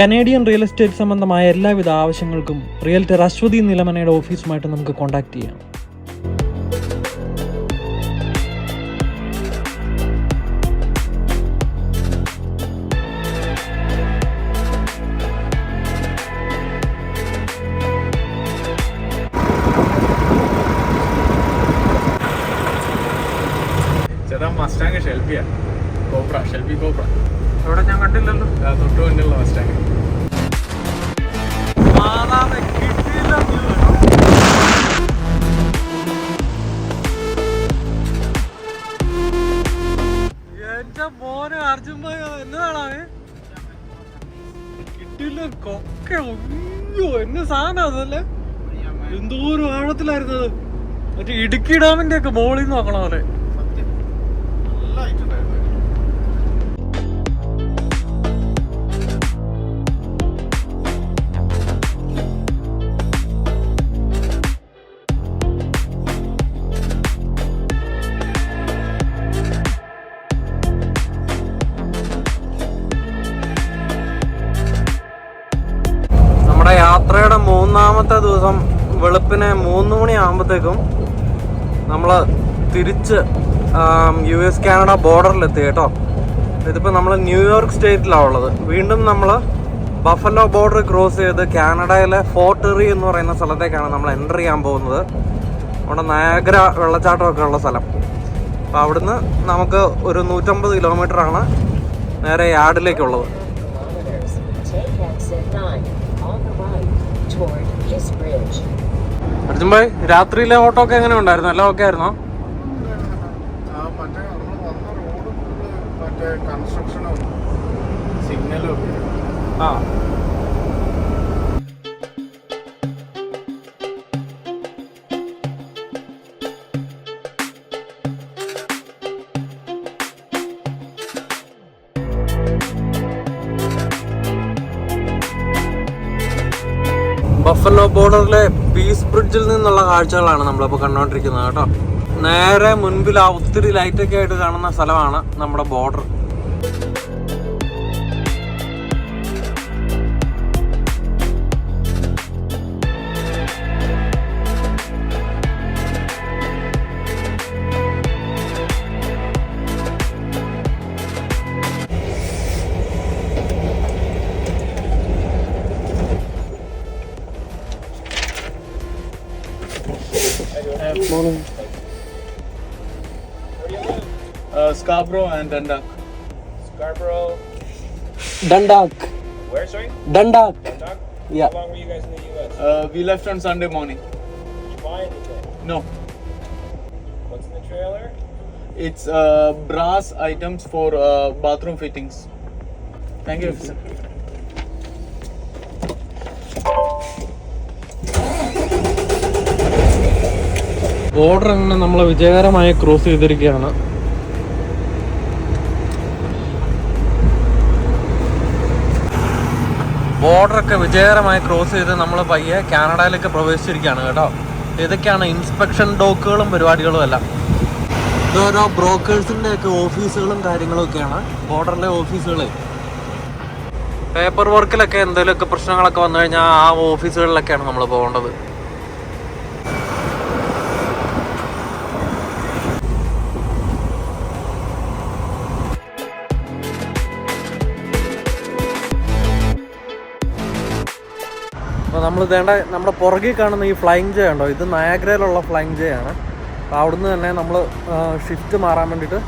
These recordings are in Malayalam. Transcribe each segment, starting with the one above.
കനേഡിയൻ റിയൽ എസ്റ്റേറ്റ് സംബന്ധമായ എല്ലാവിധ ആവശ്യങ്ങൾക്കും റിയൽറ്റർ അശ്വതി നിലമനയുടെ ഓഫീസുമായിട്ട് നമുക്ക് കോൺടാക്ട് ചെയ്യാം. മസ്റ്റാങ് ഷെൽഫിയാ കോപ്ര ഷെൽഫി കോപ്ര അവിടെ ഞാൻ കണ്ടില്ലല്ലോ. ആ, തൊട്ട് മുന്നിലുള്ള മസ്റ്റാങ് എന്റെ മോനെ അർജുൻ ഭായി കിട്ടില്ല കൊക്ക അയ്യോ എന്നെ സാധനം അതല്ലേ? എന്തോരം ആഴത്തിലായിരുന്നത്. മറ്റേ ഇടുക്കി ഡാമിന്റെ ഒക്കെ മോളിൽ നോക്കണം നോക്കണ പോലെ ദിവസം വെളുപ്പിനെ മൂന്ന് മണി ആകുമ്പോഴത്തേക്കും നമ്മൾ തിരിച്ച് യു എസ് കാനഡ ബോർഡറിലെത്തി കേട്ടോ. ഇതിപ്പോൾ നമ്മൾ ന്യൂയോർക്ക് സ്റ്റേറ്റിലാണ് ഉള്ളത്. വീണ്ടും നമ്മൾ ബഫലോ ബോർഡർ ക്രോസ് ചെയ്ത് കാനഡയിലെ ഫോർട്ട് എന്ന് പറയുന്ന സ്ഥലത്തേക്കാണ് നമ്മൾ എന്റർ ചെയ്യാൻ പോകുന്നത്. അവിടെ നയഗ്ര വെള്ളച്ചാട്ടമൊക്കെ ഉള്ള സ്ഥലം. അപ്പോൾ അവിടുന്ന് നമുക്ക് ഒരു നൂറ്റമ്പത് കിലോമീറ്റർ ആണ് നേരെ യാർഡിലേക്കുള്ളത്. അർജുൻ ഭായ് രാത്രിയിലെ ഓട്ടോ ഒക്കെ എങ്ങനെ ഉണ്ടായിരുന്നു? എല്ലാം ഓക്കെ ആയിരുന്നോ? കൺസ്ട്രക്ഷനും സിഗ്നലും ആ. ബഫലോ ബോർഡറിലെ പീസ് ബ്രിഡ്ജിൽ നിന്നുള്ള കാഴ്ചകളാണ് നമ്മളിപ്പോൾ കണ്ടുകൊണ്ടിരിക്കുന്നത് കേട്ടോ. നേരെ മുൻപിൽ ആ ഒത്തിരി ലൈറ്റൊക്കെ ആയിട്ട് കാണുന്ന സ്ഥലമാണ് നമ്മുടെ ബോർഡർ. സ്കാബ്രോ ആൻഡ് ഡണ്ടാ Scarborough. Dundalk Where, sorry? Dundalk Doc? Yeah. How long were you guys in the U.S.? We left on Sunday morning Did you buy anything? No What's in the trailer? It's brass items for bathroom fittings thank you border അങ്ങനെ നമ്മൾ വിജയകരമായി ക്രോസ് ചെയ്തിരിക്കുകയാണ് ബോർഡറൊക്കെ വിജയകരമായി ക്രോസ് ചെയ്ത് നമ്മൾ പയ്യെ കാനഡയിലേക്ക് പ്രവേശിച്ചിരിക്കുകയാണ് കേട്ടോ. ഇതൊക്കെയാണ് ഇൻസ്പെക്ഷൻ ഡോക്കുകളും പരിപാടികളും എല്ലാം. ഇതോരോ ബ്രോക്കേഴ്സിന്റെ ഒക്കെ ഓഫീസുകളും കാര്യങ്ങളും ഒക്കെയാണ് ബോർഡറിലെ ഓഫീസുകളെ. പേപ്പർ വർക്കിലൊക്കെ എന്തെങ്കിലുമൊക്കെ പ്രശ്നങ്ങളൊക്കെ വന്നു കഴിഞ്ഞാൽ ആ ഓഫീസുകളിലൊക്കെയാണ് നമ്മൾ പോകേണ്ടത്. നമ്മൾ ഇതേണ്ട നമ്മുടെ പുറകിൽ കാണുന്ന ഈ ഫ്ലൈങ് ജേ ഉണ്ടോ? ഇത് നയാഗ്രയിലുള്ള ഫ്ലൈങ് ജേ ആണ്. അപ്പോൾ അവിടുന്ന് തന്നെ നമ്മൾ ഷിഫ്റ്റ് മാറാൻ വേണ്ടിയിട്ട്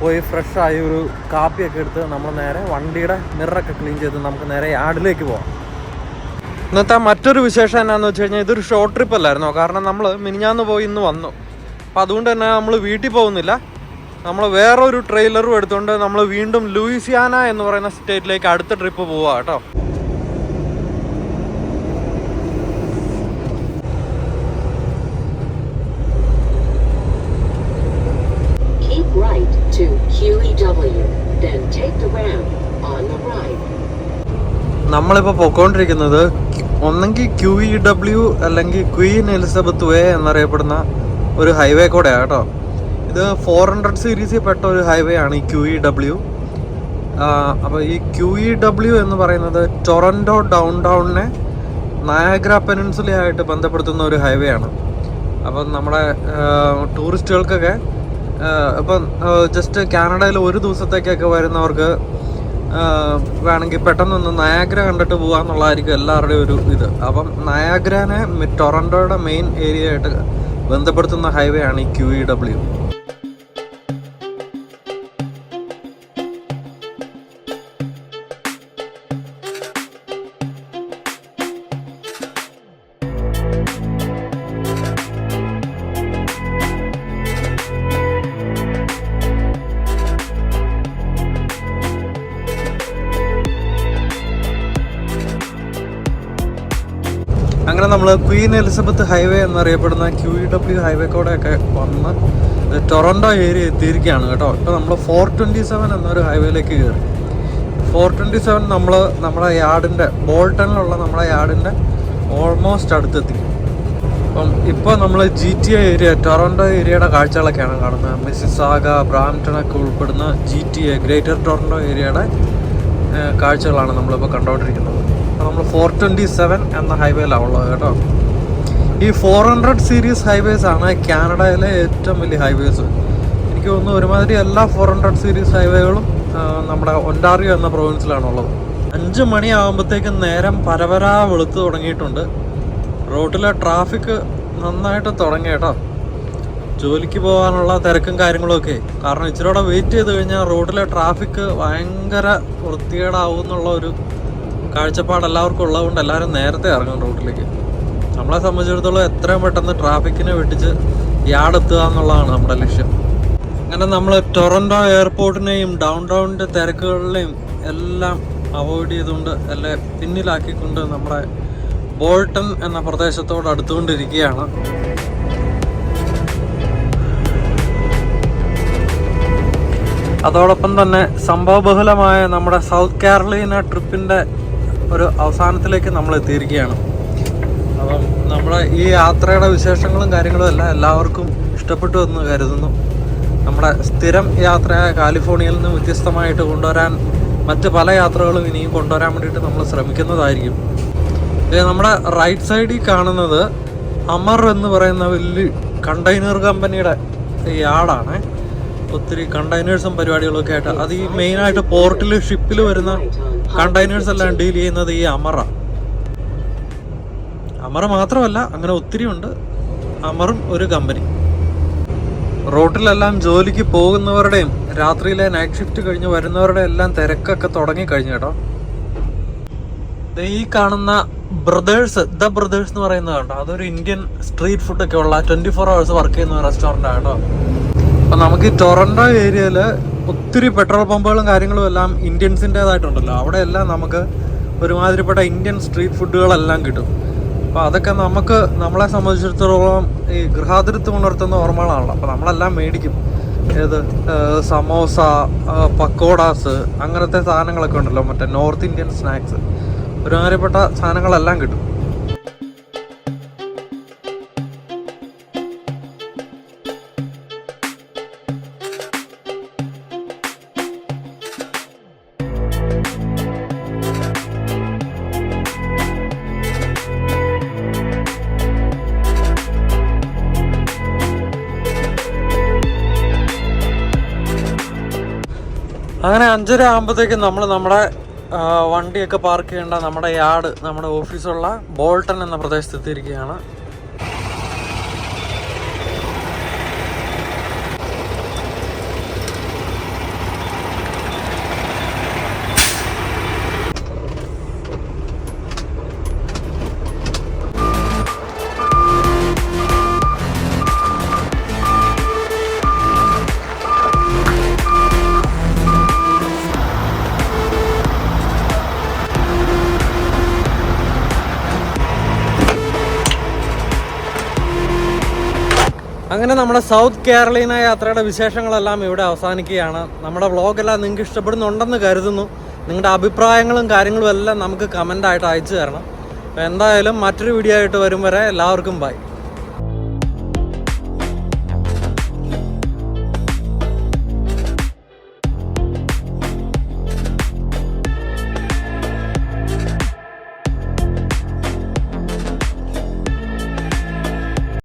പോയി ഫ്രഷ് ആയി ഒരു കാപ്പിയൊക്കെ എടുത്ത് നമ്മൾ നേരെ വണ്ടിയുടെ മിററൊക്കെ ക്ലീൻ ചെയ്ത് നമുക്ക് നേരെ യാർഡിലേക്ക് പോകാം ഇന്നത്തെ മറ്റൊരു വിശേഷം എന്നാന്ന് വെച്ച് കഴിഞ്ഞാൽ ഇതൊരു ഷോർട്ട് ട്രിപ്പ് അല്ലായിരുന്നോ? കാരണം നമ്മൾ മിനിഞ്ഞാന്ന് പോയി ഇന്ന് വന്നു. അപ്പം അതുകൊണ്ട് തന്നെ നമ്മൾ വീട്ടിൽ പോകുന്നില്ല. നമ്മൾ വേറൊരു ട്രെയിലറും എടുത്തുകൊണ്ട് നമ്മൾ വീണ്ടും ലൂയിസിയാന എന്ന് പറയുന്ന സ്റ്റേറ്റിലേക്ക് അടുത്ത ട്രിപ്പ് പോവാം കേട്ടോ. നമ്മളിപ്പോൾ പൊക്കോണ്ടിരിക്കുന്നത് ഒന്നെങ്കിൽ ക്യു ഇ ഡബ്ല്യു അല്ലെങ്കിൽ ക്വീൻ എലിസബത്ത് വേ എന്നറിയപ്പെടുന്ന ഒരു ഹൈവേ കൂടെയാണ് കേട്ടോ. ഇത് ഫോർ ഹൺഡ്രഡ് സീരീസിൽ പെട്ട ഒരു ഹൈവേ ആണ് ഈ ക്യു ഇ ഡബ്ല്യു അപ്പോൾ ഈ ക്യു ഇ ഡബ്ല്യു എന്ന് പറയുന്നത് ടൊറന്റോ ഡൗൺ ടൗണിനെ നയാഗ്ര പെനിൻസുലയായിട്ട് ബന്ധപ്പെടുത്തുന്ന ഒരു ഹൈവേ ആണ്. അപ്പം നമ്മുടെ ടൂറിസ്റ്റുകൾക്കൊക്കെ ഇപ്പം ജസ്റ്റ് കാനഡയിൽ ഒരു ദിവസത്തേക്കൊക്കെ വരുന്നവർക്ക് വേണമെങ്കിൽ പെട്ടെന്നൊന്ന് നയാഗ്ര കണ്ടിട്ട് പോകാമെന്നുള്ളതായിരിക്കും എല്ലാവരുടെയും ഒരു ഇത്. അപ്പം നയാഗ്രനെ ടൊറന്റോയുടെ മെയിൻ ഏരിയ ആയിട്ട് ബന്ധപ്പെടുത്തുന്ന ഹൈവേ ആണ് ഈ ക്യു ഇ ഡബ്ല്യു നമ്മൾ ക്വീൻ എലിസബത്ത് ഹൈവേ എന്നറിയപ്പെടുന്ന ക്യു ഇ ഡബ്ല്യു ഹൈവേ കൂടെയൊക്കെ വന്ന് ടൊറന്റോ ഏരിയ എത്തിയിരിക്കുകയാണ് കേട്ടോ. ഇപ്പോൾ നമ്മൾ ഫോർ ട്വന്റി സെവൻ എന്നൊരു ഹൈവേയിലേക്ക് കയറി. ഫോർ ട്വന്റി സെവൻ നമ്മൾ നമ്മുടെ യാർഡിന്റെ ബോൾട്ടണിലുള്ള നമ്മുടെ യാർഡിന്റെ ഓൾമോസ്റ്റ് അടുത്തെത്തി. അപ്പം ഇപ്പോൾ നമ്മൾ G T A area Toronto ഏരിയയുടെ കാഴ്ചകളൊക്കെയാണ് കാണുന്നത്. മിസിസാഗ ബ്രാംപ്ടണൊക്കെ ഉൾപ്പെടുന്ന G T A greater Toronto ഏരിയയുടെ കാഴ്ചകളാണ് നമ്മളിപ്പോൾ കണ്ടുകൊണ്ടിരിക്കുന്നത് അപ്പോൾ നമ്മൾ ഫോർ ട്വന്റി സെവൻ എന്ന ഹൈവേയിലാണ് ഉള്ളത് കേട്ടോ. ഈ ഫോർ ഹൺഡ്രഡ് സീരീസ് ഹൈവേസ് ആണ് കാനഡയിലെ ഏറ്റവും വലിയ ഹൈവേസ് എനിക്ക് തോന്നുന്നു ഒരുമാതിരി എല്ലാ ഫോർ ഹൺഡ്രഡ് സീരീസ് ഹൈവേകളും നമ്മുടെ ഒൻഡാറിയോ എന്ന പ്രൊവിൻസിലാണ് ഉള്ളത് അഞ്ച് മണിയാകുമ്പോഴത്തേക്കും നേരം പരവരാ വെളുത്ത് തുടങ്ങിയിട്ടുണ്ട്. റോഡിലെ ട്രാഫിക് നന്നായിട്ട് തുടങ്ങി കേട്ടോ. ജോലിക്ക് പോകാനുള്ള തിരക്കും കാര്യങ്ങളൊക്കെ കാരണം ഇച്ചിരി കൂടെ വെയിറ്റ് ചെയ്ത് കഴിഞ്ഞാൽ റോഡിലെ ട്രാഫിക് ഭയങ്കര വൃത്തികേടാവും എന്നുള്ള ഒരു കാഴ്ചപ്പാട് എല്ലാവർക്കും ഉള്ളതുകൊണ്ട് എല്ലാവരും നേരത്തെ ഇറങ്ങും റോഡിലേക്ക് നമ്മളെ സംബന്ധിച്ചിടത്തോളം എത്രയും പെട്ടെന്ന് ട്രാഫിക്കിനെ വെട്ടിച്ച് യാടെത്തുക എന്നുള്ളതാണ് നമ്മുടെ ലക്ഷ്യം. അങ്ങനെ നമ്മൾ ടൊറന്റോ എയർപോർട്ടിനെയും ഡൗൺ ടൗണിന്റെ തിരക്കുകളിലെയും എല്ലാം അവോയ്ഡ് ചെയ്തുകൊണ്ട് അല്ലെ പിന്നിലാക്കിക്കൊണ്ട് നമ്മുടെ ബോൾട്ടൺ എന്ന പ്രദേശത്തോട് അടുത്തുകൊണ്ടിരിക്കുകയാണ്. അതോടൊപ്പം തന്നെ സംഭവബഹുലമായ നമ്മുടെ സൗത്ത് കാരളീന ട്രിപ്പിന്റെ ഒരു അവസാനത്തിലേക്ക് നമ്മൾ എത്തിയിരിക്കുകയാണ് അപ്പം നമ്മുടെ ഈ യാത്രയുടെ വിശേഷങ്ങളും കാര്യങ്ങളും എല്ലാം എല്ലാവർക്കും ഇഷ്ടപ്പെട്ടു എന്ന് കരുതുന്നു. നമ്മുടെ സ്ഥിരം യാത്രയായ കാലിഫോർണിയയിൽ നിന്ന് വ്യത്യസ്തമായിട്ട് കൊണ്ടുവരാൻ മറ്റ് പല യാത്രകളും ഇനിയും കൊണ്ടുവരാൻ വേണ്ടിയിട്ട് നമ്മൾ ശ്രമിക്കുന്നതായിരിക്കും. നമ്മുടെ റൈറ്റ് സൈഡിൽ കാണുന്നത് അമർ എന്ന് പറയുന്ന വലിയ കണ്ടെയ്നർ കമ്പനിയുടെ യാർഡാണ് ഒത്തിരി കണ്ടെയ്നേഴ്സും പരിപാടികളൊക്കെ ആയിട്ട് അത് ഈ മെയിനായിട്ട് പോർട്ടിൽ ഷിപ്പിൽ വരുന്ന കണ്ടെയ്നേഴ്സ് എല്ലാം ഡീൽ ചെയ്യുന്നത് ഈ അമറ. അമറ മാത്രമല്ല അങ്ങനെ ഒത്തിരി ഉണ്ട്. അമറും ഒരു കമ്പനി റോട്ടിലെല്ലാം ജോലിക്ക് പോകുന്നവരുടെയും രാത്രിയിലെ നൈറ്റ് ഷിഫ്റ്റ് കഴിഞ്ഞ് വരുന്നവരുടെ എല്ലാം തിരക്കൊക്കെ തുടങ്ങി കഴിഞ്ഞു കേട്ടോ. ഈ കാണുന്ന ബ്രദേഴ്സ് ദ ബ്രദേഴ്സ് എന്ന് പറയുന്നത് കേട്ടോ അതൊരു ഇന്ത്യൻ സ്ട്രീറ്റ് ഫുഡൊക്കെ ഉള്ള ട്വന്റി ഫോർ അവേഴ്സ് വർക്ക് ചെയ്യുന്ന റെസ്റ്റോറന്റ് ആണ് കേട്ടോ. അപ്പൊ നമുക്ക് ഈ ടൊറൻഡോ ഏരിയയിൽ ഒത്തിരി പെട്രോൾ പമ്പുകളും കാര്യങ്ങളും എല്ലാം ഇന്ത്യൻസിന്റെതായിട്ടുണ്ടല്ലോ. അവിടെ എല്ലാം നമുക്ക് ഒരുമാതിരിപ്പെട്ട ഇന്ത്യൻ സ്ട്രീറ്റ് ഫുഡുകളെല്ലാം കിട്ടും. അപ്പോൾ അതൊക്കെ നമുക്ക് നമ്മളെ സംബന്ധിച്ചിടത്തോളം ഈ ഗൃഹാതിരത്വം ഉണർത്തുന്ന ഓർമ്മകളാണല്ലോ. അപ്പോൾ നമ്മളെല്ലാം മേടിക്കും. ഏത് സമോസ പക്കോഡാസ് അങ്ങനത്തെ സാധനങ്ങളൊക്കെ ഉണ്ടല്ലോ. മറ്റേ നോർത്ത് ഇന്ത്യൻ സ്നാക്സ്. ഒരുമാതിരിപ്പെട്ട സാധനങ്ങളെല്ലാം കിട്ടും. അങ്ങനെ അഞ്ചര ആകുമ്പോഴത്തേക്കും നമ്മൾ നമ്മുടെ വണ്ടിയൊക്കെ പാർക്ക് ചെയ്യേണ്ട നമ്മുടെ യാർഡ് നമ്മുടെ ഓഫീസുള്ള ബോൾട്ടൺ എന്ന പ്രദേശത്ത് അങ്ങനെ നമ്മുടെ സൗത്ത് കേരളീന യാത്രയുടെ വിശേഷങ്ങളെല്ലാം ഇവിടെ അവസാനിക്കുകയാണ്. നമ്മുടെ വ്ളോഗെല്ലാം നിങ്ങൾക്ക് ഇഷ്ടപ്പെടുന്നുണ്ടെന്ന് കരുതുന്നു. നിങ്ങളുടെ അഭിപ്രായങ്ങളും കാര്യങ്ങളും എല്ലാം നമുക്ക് കമന്റായിട്ട് അയച്ചു തരണം. അപ്പോൾ എന്തായാലും മറ്റൊരു വീഡിയോ ആയിട്ട് വരും വരെ. എല്ലാവർക്കും ബൈ